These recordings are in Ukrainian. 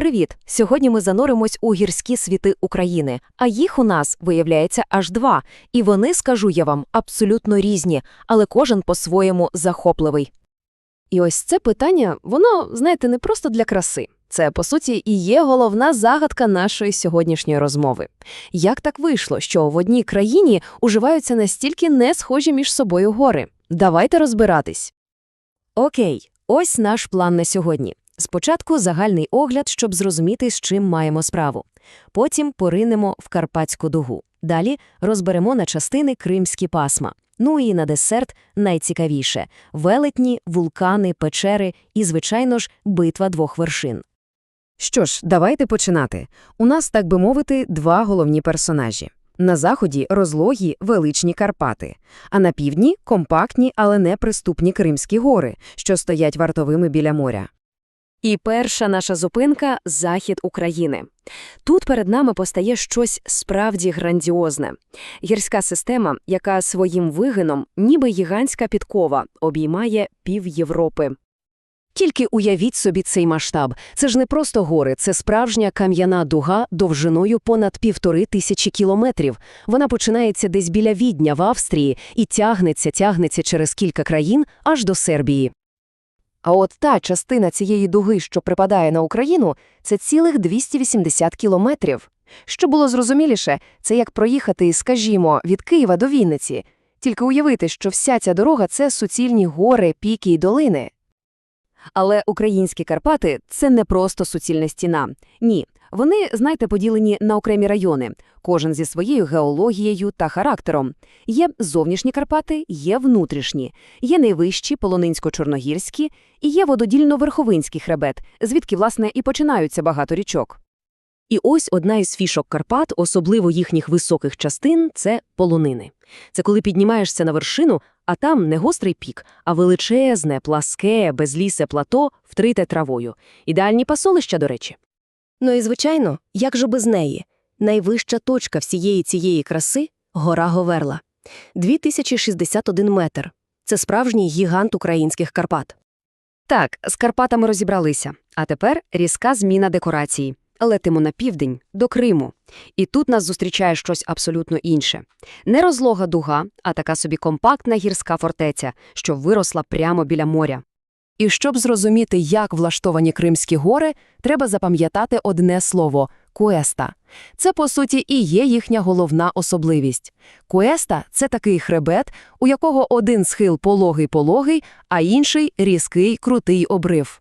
Привіт! Сьогодні ми зануримось у гірські світи України, а їх у нас, виявляється, аж два. І вони, скажу я вам, абсолютно різні, але кожен по-своєму захопливий. І ось це питання, воно, знаєте, не просто для краси. Це, по суті, і є головна загадка нашої сьогоднішньої розмови. Як так вийшло, що в одній країні уживаються настільки не схожі між собою гори? Давайте розбиратись. Окей, ось наш план на сьогодні. Спочатку загальний огляд, щоб зрозуміти, з чим маємо справу. Потім поринемо в Карпатську дугу. Далі розберемо на частини кримські пасма. Ну і на десерт найцікавіше – велетні, вулкани, печери і, звичайно ж, битва двох вершин. Що ж, давайте починати. У нас, так би мовити, два головні персонажі. На заході розлогі величні Карпати, а на півдні компактні, але неприступні Кримські гори, що стоять вартовими біля моря. І перша наша зупинка – захід України. Тут перед нами постає щось справді грандіозне. Гірська система, яка своїм вигином, ніби гігантська підкова, обіймає пів Європи. Тільки уявіть собі цей масштаб. Це ж не просто гори, це справжня кам'яна дуга довжиною понад півтори тисячі кілометрів. Вона починається десь біля Відня в Австрії і тягнеться, тягнеться через кілька країн аж до Сербії. А от та частина цієї дуги, що припадає на Україну, це цілих 280 кілометрів. Що було зрозуміліше, це як проїхати, скажімо, від Києва до Вінниці. Тільки уявити, що вся ця дорога – це суцільні гори, піки й долини. Але українські Карпати – це не просто суцільна стіна. Ні, вони, знаєте, поділені на окремі райони, кожен зі своєю геологією та характером. Є зовнішні Карпати, є внутрішні, є найвищі Полонинсько-Чорногірські і є вододільно-верховинський хребет, звідки, власне, і починаються багато річок. І ось одна із фішок Карпат, особливо їхніх високих частин – це полонини. Це коли піднімаєшся на вершину, а там не гострий пік, а величезне, пласке, безлісе плато, втрите травою. Ідеальні пасолища, до речі. Ну і, звичайно, як же без неї? Найвища точка всієї цієї краси – гора Говерла. 2061 метр. Це справжній гігант українських Карпат. Так, з Карпатами розібралися. А тепер різка зміна декорації. Летимо на південь, до Криму. І тут нас зустрічає щось абсолютно інше. Не розлога дуга, а така собі компактна гірська фортеця, що виросла прямо біля моря. І щоб зрозуміти, як влаштовані Кримські гори, треба запам'ятати одне слово – куеста. Це, по суті, і є їхня головна особливість. Куеста – це такий хребет, у якого один схил пологий-пологий, а інший – різкий, крутий обрив.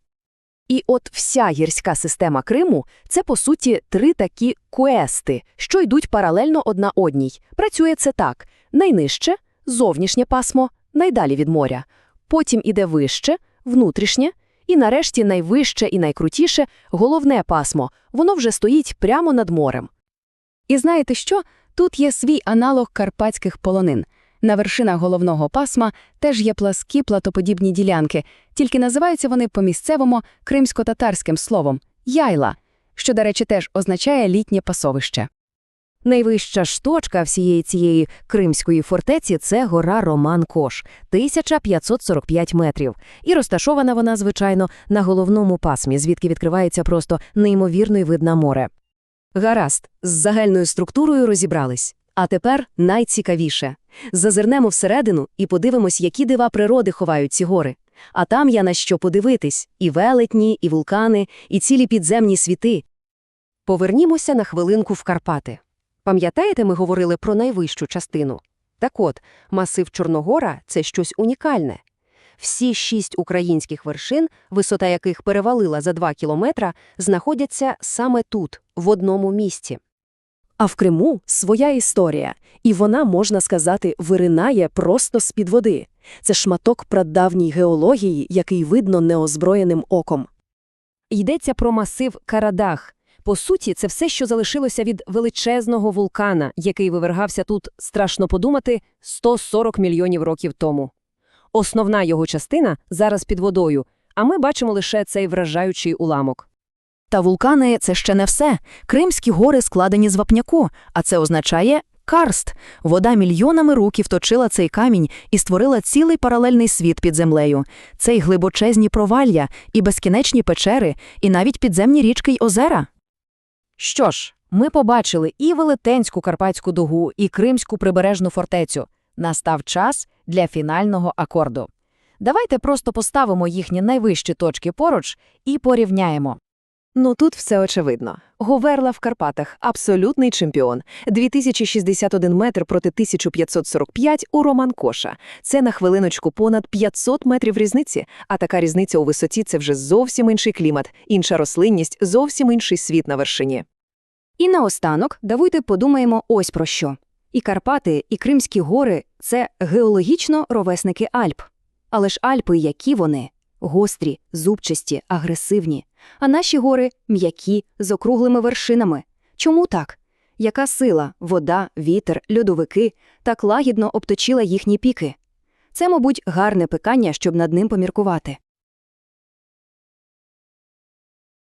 І от вся гірська система Криму – це, по суті, три такі куести, що йдуть паралельно одна одній. Працює це так. Найнижче – зовнішнє пасмо, найдалі від моря. Потім іде вище – внутрішнє, і нарешті найвище і найкрутіше – головне пасмо. Воно вже стоїть прямо над морем. І знаєте що? Тут є свій аналог карпатських полонин. На вершинах головного пасма теж є пласкі платоподібні ділянки, тільки називаються вони по-місцевому кримсько-татарським словом яйла, що, до речі, теж означає літнє пасовище. Найвища ж всієї цієї кримської фортеці – це гора Роман-Кош – 1545 метрів. І розташована вона, звичайно, на головному пасмі, звідки відкривається просто неймовірний вид на море. Гаразд, з загальною структурою розібрались. А тепер найцікавіше. Зазирнемо всередину і подивимось, які дива природи ховають ці гори. А там я на що подивитись – і велетні, і вулкани, і цілі підземні світи. Повернімося на хвилинку в Карпати. Пам'ятаєте, ми говорили про найвищу частину? Так от, масив Чорногора – це щось унікальне. Всі шість українських вершин, висота яких перевалила за два кілометра, знаходяться саме тут, в одному місці. А в Криму своя історія, і вона, можна сказати, виринає просто з-під води. Це шматок прадавній геології, який видно неозброєним оком. Йдеться про масив Карадах. По суті, це все, що залишилося від величезного вулкана, який вивергався тут, страшно подумати, 140 мільйонів років тому. Основна його частина зараз під водою, а ми бачимо лише цей вражаючий уламок. Та вулкани – це ще не все. Кримські гори складені з вапняку, а це означає карст. Вода мільйонами років точила цей камінь і створила цілий паралельний світ під землею. Це й глибочезні провалля, і безкінечні печери, і навіть підземні річки й озера. Що ж, ми побачили і Велетенську Карпатську дугу, і Кримську прибережну фортецю. Настав час для фінального акорду. Давайте просто поставимо їхні найвищі точки поруч і порівняємо. Ну тут все очевидно. Говерла в Карпатах – абсолютний чемпіон. 2061 метр проти 1545 у Роман Коша. Це на хвилиночку понад 500 метрів різниці, а така різниця у висоті – це вже зовсім інший клімат, інша рослинність, зовсім інший світ на вершині. І наостанок давайте подумаємо ось про що. І Карпати, і Кримські гори – це геологічно ровесники Альп. Але ж Альпи які вони? Гострі, зубчасті, агресивні. А наші гори – м'які, з округлими вершинами. Чому так? Яка сила, вода, вітер, льодовики так лагідно обточила їхні піки? Це, мабуть, гарне питання, щоб над ним поміркувати.